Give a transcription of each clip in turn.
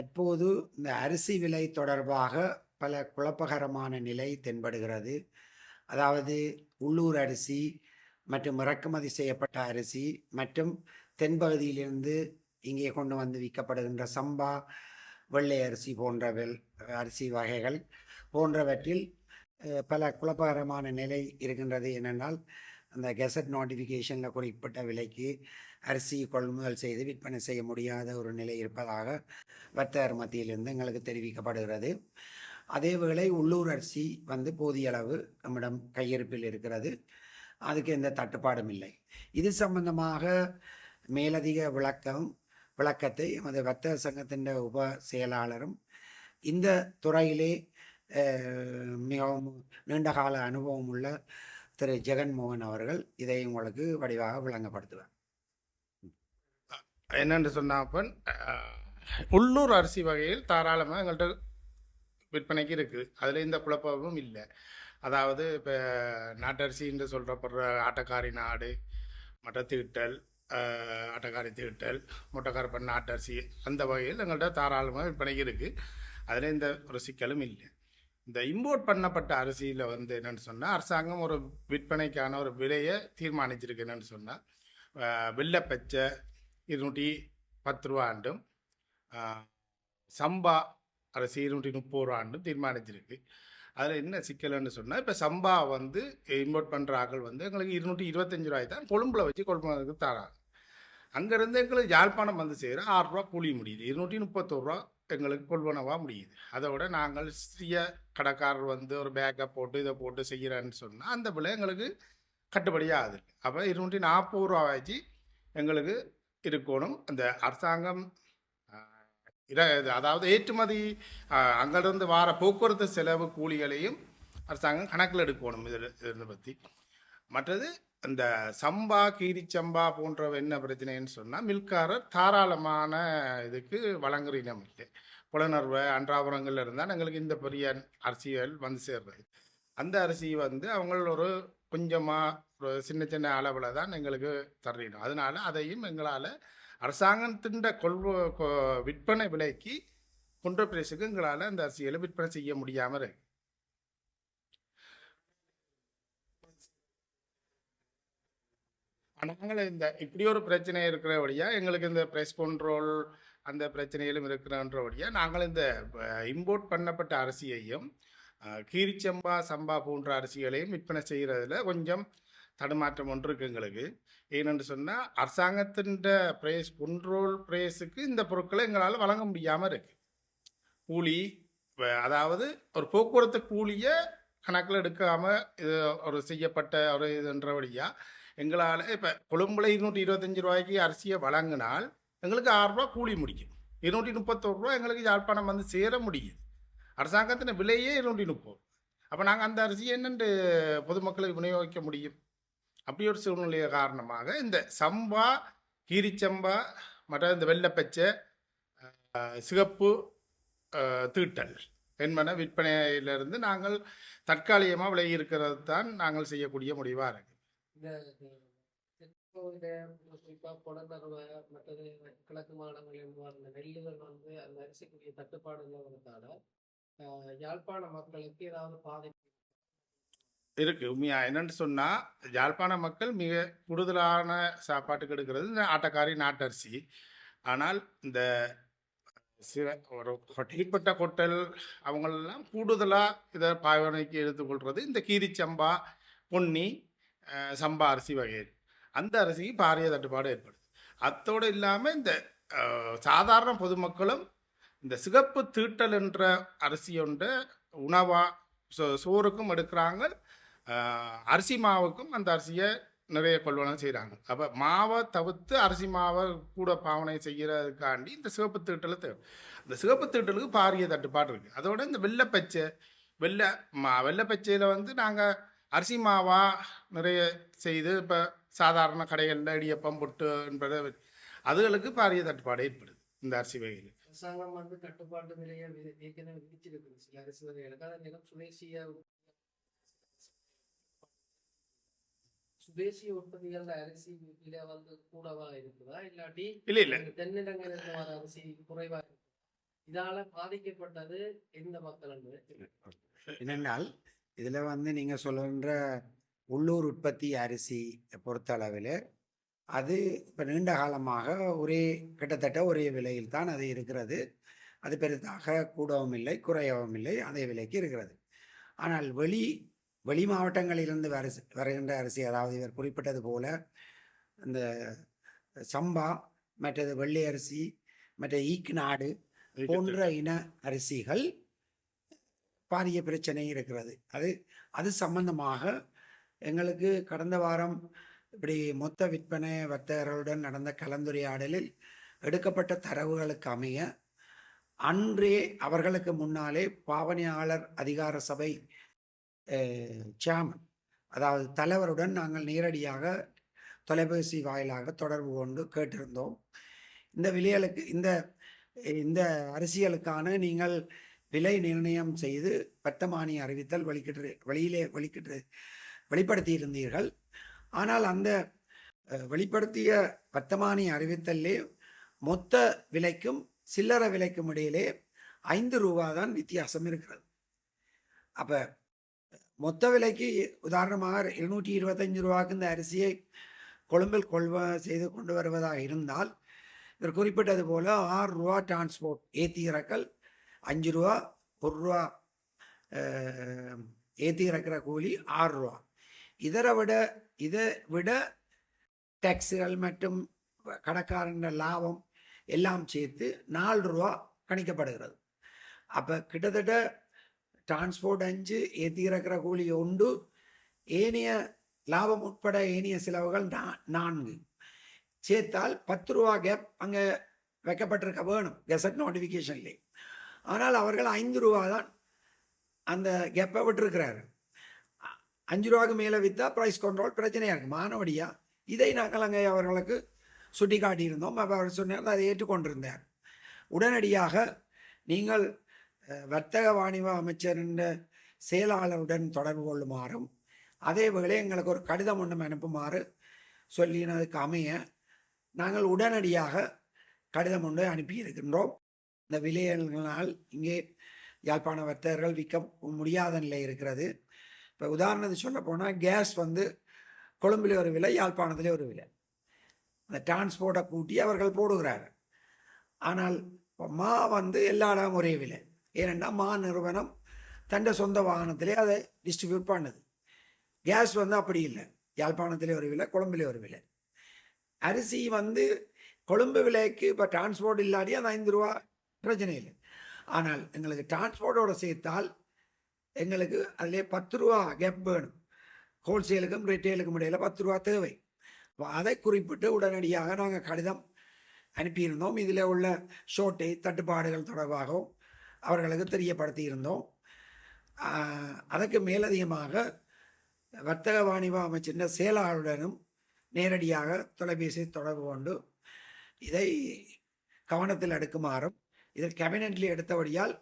தற்போது இந்த அரிசி விலை தொடர்பாக பல குழப்பகரமான நிலை தென்படுகிறது. அதாவது உள்ளூர் அரிசி மற்றும் இறக்குமதி செய்யப்பட்ட அரிசி மற்றும் தென்பகுதியிலிருந்து இங்கே கொண்டு வந்து விற்கப்படுகின்ற சம்பா வெள்ளை அரிசி போன்ற அரிசி வகைகள் போன்றவற்றில் பல குழப்பகரமான நிலை இருக்கின்றது. என்னென்னால் அந்த கெசட் நோட்டிஃபிகேஷனில் குறிப்பிட்ட விலைக்கு அரிசி கொள்முதல் செய்து விற்பனை செய்ய முடியாத ஒரு நிலை இருப்பதாக வர்த்தகர் மத்தியிலிருந்து எங்களுக்கு தெரிவிக்கப்படுகிறது. அதேவேளை உள்ளூர் அரிசி வந்து போதிய அளவு நம்மிடம் கையிருப்பில் இருக்கிறது. அதுக்கு எந்த தட்டுப்பாடும் இல்லை. இது சம்பந்தமாக மேலதிக விளக்கம் விளக்கத்தை எமது வர்த்தக சங்கத்தின் உப செயலாளரும் இந்த துறையிலே மிகவும் நீண்டகால அனுபவம் உள்ள திரு ஜெகன்மோகன் அவர்கள் இதை உங்களுக்கு வடிவாக விளங்கப்படுத்துவார். என்னென்று சொன்னாப்பன் உள்ளூர் அரிசி வகையில் தாராளமாக எங்கள்கிட்ட விற்பனைக்கு இருக்குது. அதில் இந்த குழப்பமும் இல்லை. அதாவது இப்போ நாட்டரிசி என்று சொல்கிறப்படுற ஆட்டக்காரி நாடு மற்ற தீட்டல் ஆட்டக்காரி தீட்டல் முட்டைக்காரப்பன் நாட்டரிசி அந்த வகையில் எங்கள்கிட்ட தாராளமாக விற்பனைக்கு இருக்குது அதில் எந்த ஒரு சிக்கலும் இல்லை. இந்த இம்போர்ட் பண்ணப்பட்ட அரிசியில் வந்து என்னென்னு சொன்னால் அரசாங்கம் ஒரு விற்பனைக்கான ஒரு விலையை தீர்மானிச்சிருக்கு என்னென்னு சொன்னால் வெள்ளப்பச்சை இருநூற்றி பத்து ரூபா ஆண்டும் சம்பா அரிசி இருநூற்றி முப்பது ரூபா ஆண்டும் தீர்மானிச்சிருக்கு. அதில் என்ன சிக்கல்னு சொன்னால் இப்போ சம்பா வந்து இம்போர்ட் பண்ணுற ஆக்கள் வந்து எங்களுக்கு இருநூற்றி இருபத்தஞ்சு ரூபாய் தான் கொழும்பில் வச்சு கொழும்புக்கு தராங்க அங்கேருந்து எங்களுக்கு யாழ்ப்பாணம் வந்து சேர ஆறுரூவா கூலி முடியுது. இருநூற்றி முப்பத்தோரு ரூபா எங்களுக்கு கொள்வனவாக முடியுது. அதை விட நாங்கள் சிறிய கடைக்காரர் வந்து ஒரு பேக்கை போட்டு இதை போட்டு செய்கிறேன்னு சொன்னால் அந்த விலை எங்களுக்கு கட்டுப்படியாக ஆகுது. அப்போ இருநூற்றி நாற்பது ரூபா வச்சு எங்களுக்கு இருக்கணும். அந்த அரசாங்கம் ஆஹ், இது அதாவது ஏற்றுமதி அங்கேருந்து அங்கிருந்து வார போக்குவரத்து செலவு கூலிகளையும் அரசாங்கம் கணக்கில் எடுக்கணும் இதில் இதை பற்றி மற்றது இந்த சம்பா கீரிச்சம்பா போன்றவை என்ன பிரச்சனைன்னு சொன்னால் மில்காரர் தாராளமான இதுக்கு வழங்குற இனம் இல்லை. புலனர்வை அன்றாபுரங்கள்ல இருந்தால் எங்களுக்கு இந்த பெரிய அரசியல் வந்து சேர்றது. அந்த அரிசி வந்து அவங்கள ஒரு கொஞ்சமாக ஒரு சின்ன சின்ன அளவில் தான் எங்களுக்கு தரணும் அதனால அதையும் எங்களால் அரசாங்கத்தின் கொள்வ விற்பனை விலைக்கு கொன்ற பிரேசுக்கு எங்களால் அந்த அரசியலை விற்பனை செய்ய முடியாமல் இருக்குது நாங்கள் இந்த இப்படி ஒரு பிரச்சனை இருக்கிறபடியா எங்களுக்கு இந்த ப்ரைஸ் கண்ட்ரோல் அந்த பிரச்சனைகளும் இருக்கிறன்றபடியா நாங்கள் இந்த இம்போர்ட் பண்ணப்பட்ட அரிசியையும் கீரிச்சம்பா சம்பா போன்ற அரிசிகளையும் விற்பனை செய்கிறதுல கொஞ்சம் தடுமாற்றம் ஒன்று இருக்குது எங்களுக்கு. ஏனென்று சொன்னால் அரசாங்கத்தின் ப்ரைஸ் கண்ட்ரோல் ப்ரைஸுக்கு இந்த பொருட்களை எங்களால் வழங்க முடியாமல் இருக்குது கூலி அதாவது ஒரு போக்குவரத்து கூலியை கணக்கில் எடுக்காமல் இது ஒரு செய்யப்பட்ட ஒரு இதுன்றபடியா எங்களால் இப்போ கொழும்புல இருநூற்றி இருபத்தஞ்சி ரூபாய்க்கு அரிசியை வழங்கினால் எங்களுக்கு ஆறுரூவா கூலி முடிக்கும் இருநூற்றி முப்பத்தோரு ரூபா எங்களுக்கு யாழ்ப்பாணம் வந்து சேர முடியுது அரசாங்கத்தின் விலையே இருநூற்றி முப்பது. அப்போ நாங்கள் அந்த அரிசியை என்னென்று பொதுமக்களை விநியோகிக்க முடியும்? அப்படி ஒரு சூழ்நிலை காரணமாக இந்த சம்பா கீரிச்சம்பா மற்ற இந்த வெள்ளைப்பச்சை சிகப்பு தீட்டல் என்பன விற்பனையிலிருந்து நாங்கள் தற்காலிகமாக விலகி இருக்கிறது தான் நாங்கள் செய்யக்கூடிய முடிவாக இருக்குது இந்த தென்பகுதியில குறிப்பா புலனறுவை மற்றது கிழக்கு மாநிலங்களில் வந்த நெல்லுகள் வந்து அந்த அரிசிக்குரிய தட்டுப்பாடு இல்லாததால யாழ்ப்பாண மக்களுக்கு ஏதாவது பாதிப்பு இருக்கு. உண்மையா என்னன்னு சொன்னா யாழ்ப்பாண மக்கள் மிக கூடுதலான சாப்பாட்டுக்கு எடுக்கிறது இந்த ஆட்டக்காரி நாட்டரிசி. ஆனால் இந்த சில ஒரு கொட்டைப்பட்ட கொட்டல் அவங்களெல்லாம் கூடுதலாக இதை பாவனைக்கு எடுத்துக்கொள்றது இந்த கீரிச்சம்பா பொன்னி சம்பா அரிசி வகை அந்த அரிசிக்கு பாரிய தட்டுப்பாடு ஏற்படுது. அத்தோடு இல்லாமல் இந்த சாதாரண பொதுமக்களும் இந்த சிகப்பு தீட்டல் என்ற அரிசி ஒன்று உணவா சோ- சோறுக்கும் எடுக்கிறாங்க. அரிசி மாவுக்கும் அந்த அரிசியை நிறைய கொள்வனம் செய்கிறாங்க அப்போ மாவை தவிர்த்து அரிசி மாவை கூட பாவனை செய்கிறதுக்காண்டி இந்த சிவப்பு தீட்டலை தேவை. இந்த சிவப்பு தீட்டலுக்கு பாரிய தட்டுப்பாடு இருக்குது அதோட இந்த வெள்ளைப்பச்சை வெள்ளை மா வெள்ளைப்பச்சையில் வந்து நாங்கள் அரிசி மாவா நிறைய செய்து இப்போ சாதாரண கடைகளில் இடியப்பம் புட்டு என்பதை அதுகளுக்கு பாரிய தட்டுப்பாடு ஏற்படுது இந்த அரிசி வகையில் அரசாங்கம் வந்து கட்டுப்பாட்டு விலையை வி- ஏற்கனவே விதிச்சிருக்கு சில அரிசி வகைகளுக்கு அதன் நேரம் சுதேசிய சுதேசிய உற்பத்திகள் அரிசி விலை வந்து கூடவா இருக்குதா? இல்லாட்டி இல்லை இல்லை. தென்னிலங்கையில இருந்து வர அரிசி குறைவா இருக்குதா? இதால பாதிக்கப்பட்டது எந்த மக்கள் என்று என்னென்றால் இதில் வந்து நீங்கள் சொல்கின்ற உள்ளூர் உற்பத்தி அரிசி பொறுத்தளவில் அது இப்போ நீண்ட காலமாக ஒரே கிட்டத்தட்ட ஒரே விலையில் தான் அது இருக்கிறது. அது பெரிதாக கூடவும் இல்லை குறையவும் இல்லை அதே விலைக்கு இருக்கிறது. ஆனால் வெளி வெளி மாவட்டங்களிலிருந்து வரிசை வருகின்ற அரிசி அதாவது இவர் குறிப்பிட்டது போல இந்த சம்பா மற்றது வெள்ளை அரிசி மற்ற ஈக்கு நாடு போன்ற இன அரிசிகள் பாரிய பிரச்சனை இருக்கிறது. அது அது சம்பந்தமாக எங்களுக்கு கடந்த வாரம் இப்படி மொத்த விற்பனை வர்த்தகர்களுடன் நடந்த கலந்துரையாடலில் எடுக்கப்பட்ட தரவுகளுக்கு அமைய அன்றே அவர்களுக்கு முன்னாலே பாவனையாளர் அதிகார சபை சேர்மன் அதாவது தலைவருடன் நாங்கள் நேரடியாக தொலைபேசி வாயிலாக தொடர்பு கொண்டு கேட்டிருந்தோம். இந்த விலைகளுக்கு இந்த இந்த அரசியலுக்கான நீங்கள் விலை நிர்ணயம் செய்து வர்த்தமானி அறிவித்தல் வழிகிட்டு வழியிலே வெளிக்கிட்டு வெளிப்படுத்தி இருந்தீர்கள் ஆனால் அந்த வெளிப்படுத்திய வர்த்தமானி அறிவித்தல்லே மொத்த விலைக்கும் சில்லறை விலைக்கும் இடையிலே ஐந்து ரூபா தான் வித்தியாசம் இருக்கிறது. அப்போ மொத்த விலைக்கு உதாரணமாக இருநூற்றி இருபத்தஞ்சு ரூபாய்க்கு இந்த அரிசியை கொழும்பில் கொள்வ செய்து கொண்டு வருவதாக இருந்தால் இவர் குறிப்பிட்டது போல ஆறு ரூபா டிரான்ஸ்போர்ட் ஏற்றி இறக்கல் அஞ்சு ரூபா ஒரு ரூபா ஏற்றி இறக்குற கூலி ஆறு ரூபா. இதரை விட இதை விட டேக்ஸுகள் மற்றும் கடைக்காரங்க லாபம் எல்லாம் சேர்த்து நாலு ரூபா கணிக்கப்படுகிறது. அப்போ கிட்டத்தட்ட டிரான்ஸ்போர்ட் அஞ்சு ஏற்றி இறக்குற கூலி உண்டு ஏனைய லாபம் உட்பட ஏனைய செலவுகள் நான்கு. சேர்த்தால் பத்து ரூபா கேப் அங்கே வைக்கப்பட்டிருக்க வேணும். கெசட் நோட்டிஃபிகேஷன்லேயே ஆனால் அவர்கள் ஐந்து ரூபா தான் அந்த கெப்பை விட்டுருக்கிறாரு. அஞ்சு ரூபாய்க்கு மேலே விற்றா ப்ரைஸ் கண்ட்ரோல் பிரச்சனையாக இருக்குது மானவடியாக இதை நாங்கள் அங்கே அவர்களுக்கு சுட்டி காட்டியிருந்தோம் அவர் சொன்னார் அதை ஏற்றுக்கொண்டிருந்தார். உடனடியாக நீங்கள் வர்த்தக வாணிப அமைச்சரின் செயலாளருடன் தொடர்பு கொள்ளுமாறும் அதே வேளை எங்களுக்கு ஒரு கடிதம் ஒன்றும் அனுப்புமாறு சொல்லினதுக்கு அமைய நாங்கள் உடனடியாக கடிதம் ஒன்று அனுப்பியிருக்கின்றோம். இந்த விலையினால் இங்கே யாழ்ப்பாண வர்த்தகர்கள் விற்க முடியாத நிலை இருக்கிறது. இப்போ உதாரணத்துக்கு சொல்ல போனால் கேஸ் வந்து கொழும்பில் ஒரு விலை யாழ்ப்பாணத்திலே ஒரு விலை. அந்த டிரான்ஸ்போர்ட்டை கூட்டி அவர்கள் போடுகிறார். ஆனால் இப்போ மா வந்து எல்லா இடம் ஒரே விலை. ஏனென்னா மா நிறுவனம் தண்ட சொந்த வாகனத்திலே அதை டிஸ்ட்ரிபியூட் பண்ணுது. கேஸ் வந்து அப்படி இல்லை. யாழ்ப்பாணத்திலே ஒரு விலை கொழும்பிலே ஒரு விலை. அரிசி வந்து கொழும்பு விலைக்கு இப்போ டிரான்ஸ்போர்ட் இல்லாட்டி அந்த ஐந்து ரூபா பிரச்சனை இல்லை. ஆனால் எங்களுக்கு டிரான்ஸ்போர்ட்டோட சேர்த்தால் எங்களுக்கு அதிலே பத்து ரூபா கேப் வேணும். ஹோல்சேலுக்கும் ரீட்டைலுக்கும் இடையில பத்து ரூபா தேவை. அதை குறிப்பிட்டு உடனடியாக நாங்கள் கடிதம் அனுப்பியிருந்தோம். இதில் உள்ள ஷோர்ட்டேஜ் தட்டுப்பாடுகள் தொடர்பாகவும் அவர்களுக்கு தெரியப்படுத்தி இருந்தோம் அதற்கு மேலதிகமாக வர்த்தக வாணிப அமைச்சின் செயலாளருடனும் நேரடியாக தொலைபேசி தொடர்பு கொண்டு இதை கவனத்தில் எடுக்குமாறும் இதில் கேபினெட்டில் எடுத்தபடியால்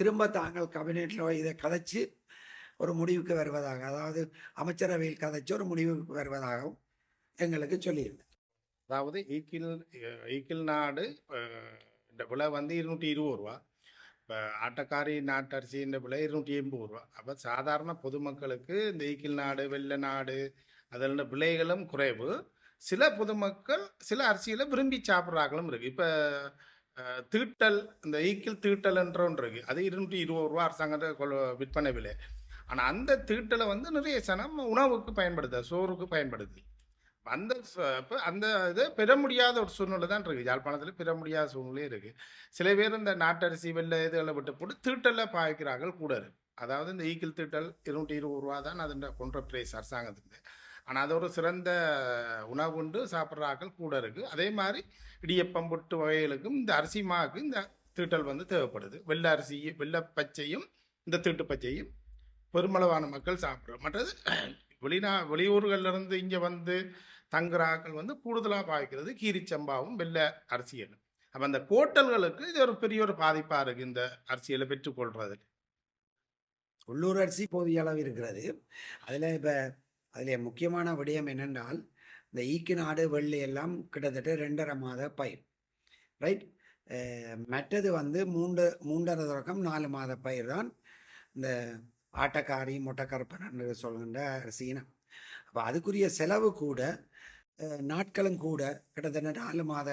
திரும்ப தாங்கள் கேபினெட்டில் இதை கதைச்சு ஒரு முடிவுக்கு வருவதாக அதாவது அமைச்சரவையில் கதைச்சு ஒரு முடிவுக்கு வருவதாகவும் எங்களுக்கு சொல்லியிருந்தேன். அதாவது ஈக்கில் ஈக்கில் நாடு இந்த விலை வந்து இருநூற்றி இருபது ரூபா. இப்போ ஆட்டக்காரி நாட்டரிசின்ற விலை இருநூற்றி எண்பது ரூபா. அப்போ சாதாரண பொதுமக்களுக்கு இந்த ஈக்கில் நாடு வெள்ளை நாடு அதில் விலைகளும் குறைவு. சில பொதுமக்கள் சில அரிசியில் விரும்பி சாப்பிட்றாங்களும் இருக்குது இப்போ தீட்டல் இந்த ஈக்கில் தீட்டல்ன்ற ஒன்று இருக்குது அது இருநூற்றி இருபது ரூபா அரசாங்கத்தை கொள் விற்பனை விலை. ஆனால் அந்த தீட்டலை வந்து நிறைய சனம் உணவுக்கு பயன்படுது சோறுக்கு பயன்படுது. அந்த இப்போ அந்த இது பெற முடியாத ஒரு சூழ்நிலை தான் இருக்குது யாழ்ப்பாணத்தில் பெற முடியாத சூழ்நிலை இருக்குது சில பேர் இந்த நாட்டரிசி வெள்ளை இதுகளை விட்டு போட்டு தீட்டலை பாய்க்கிறார்கள் கூட இருக்கு அதாவது இந்த ஈக்கிள் தீட்டல் இருநூற்றி இருபது ரூபா தான் அதன் கொன்ற பிரைஸ் அரசாங்கத்துக்கு. ஆனால் அது ஒரு சிறந்த உணவுண்டு சாப்பிட்றாக்கள் கூட இருக்குது அதே மாதிரி இடியப்பம் புட்டு வகைகளுக்கும் இந்த அரிசி மாவுக்கு இந்த தீட்டல் வந்து தேவைப்படுது. வெள்ளை அரிசி வெள்ளை பச்சையும் இந்த தீட்டு பச்சையும் பெருமளவான மக்கள் சாப்பிட்றோம் மற்றது வெளிநா வெளியூர்களிலிருந்து இங்கே வந்து தங்குறாக்கள் வந்து கூடுதலாக பாய்க்கிறது கீரிச்சம்பாவும் வெள்ளை அரிசியலும் அப்போ அந்த கோட்டல்களுக்கு இது ஒரு பெரிய ஒரு பாதிப்பாக இருக்குது இந்த அரிசியலை பெற்றுக்கொள்றது உள்ளூர் அரிசி போதிய அளவு இருக்கிறது. அதில் இப்போ அதில் முக்கியமான விடயம் என்னென்றால் இந்த ஈக்கு நாடு வெள்ளி எல்லாம் கிட்டத்தட்ட ரெண்டரை மாத பயிர் ரைட் மற்றது வந்து மூன்று மூன்றரை தொடக்கம் நாலு மாத பயிர் தான் இந்த ஆட்டக்காரி மொட்டைக்கருப்பன் என்று சொல்கின்ற அரிசியினம் அப்போ அதுக்குரிய செலவு கூட நாட்களும் கூட கிட்டத்தட்ட நாலு மாத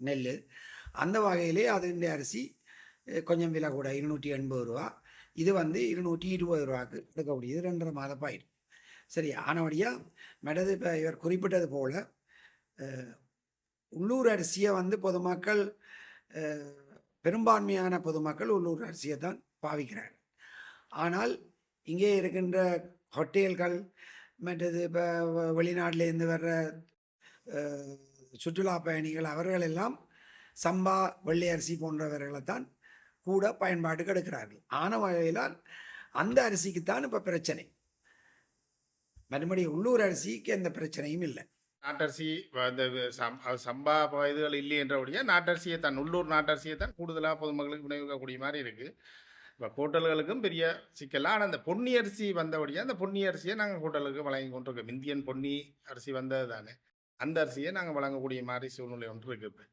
நெல். அந்த வகையிலே அதுடைய அரிசி கொஞ்சம் விலை கூட இருநூற்றி எண்பது ரூபா. இது வந்து இருநூற்றி இருபது ரூபாக்கு எடுக்கக்கூடியது ரெண்டரை மாத பயிர். சரி ஆனபடியாக மெடது இப்போ இவர் குறிப்பிட்டது போல் உள்ளூர் அரிசியை வந்து பொதுமக்கள் பெரும்பான்மையான பொதுமக்கள் உள்ளூர் அரிசியை தான் பாவிக்கிறார்கள் ஆனால் இங்கே இருக்கின்ற ஹோட்டல்கள் மற்றது இப்போ வெளிநாட்டிலேருந்து வர்ற சுற்றுலா பயணிகள் அவர்கள் எல்லாம் சம்பா வெள்ளை அரிசி போன்றவர்களை தான் கூட பயன்பாட்டுக்கு எடுக்கிறார்கள் ஆன வகையிலால் அந்த அரிசிக்குத்தான் இப்போ பிரச்சனை. மறுபடி உள்ளூர் அரிசிக்கு எந்த பிரச்சனையும் இல்லை. நாட்டரிசி அந்த சம் சம்பா இதுகள் இல்லை என்றபடியா நாட்டரிசியை தான் உள்ளூர் நாட்டரிசியை தான் கூடுதலாக பொதுமக்களுக்கு விநியோகிக்கக்கூடிய மாதிரி இருக்குது இப்போ ஹோட்டல்களுக்கும் பெரிய சிக்கல் ஆனால் அந்த பொன்னி அரிசி வந்தபடியாக அந்த பொன்னி அரிசியை நாங்கள் ஹோட்டலுக்கு வழங்கி கொண்டிருக்கோம். இந்தியன் பொன்னி அரிசி வந்தது தானே அந்த அரிசியை நாங்கள் வழங்கக்கூடிய மாதிரி சூழ்நிலை ஒன்று இருக்குது இப்போ.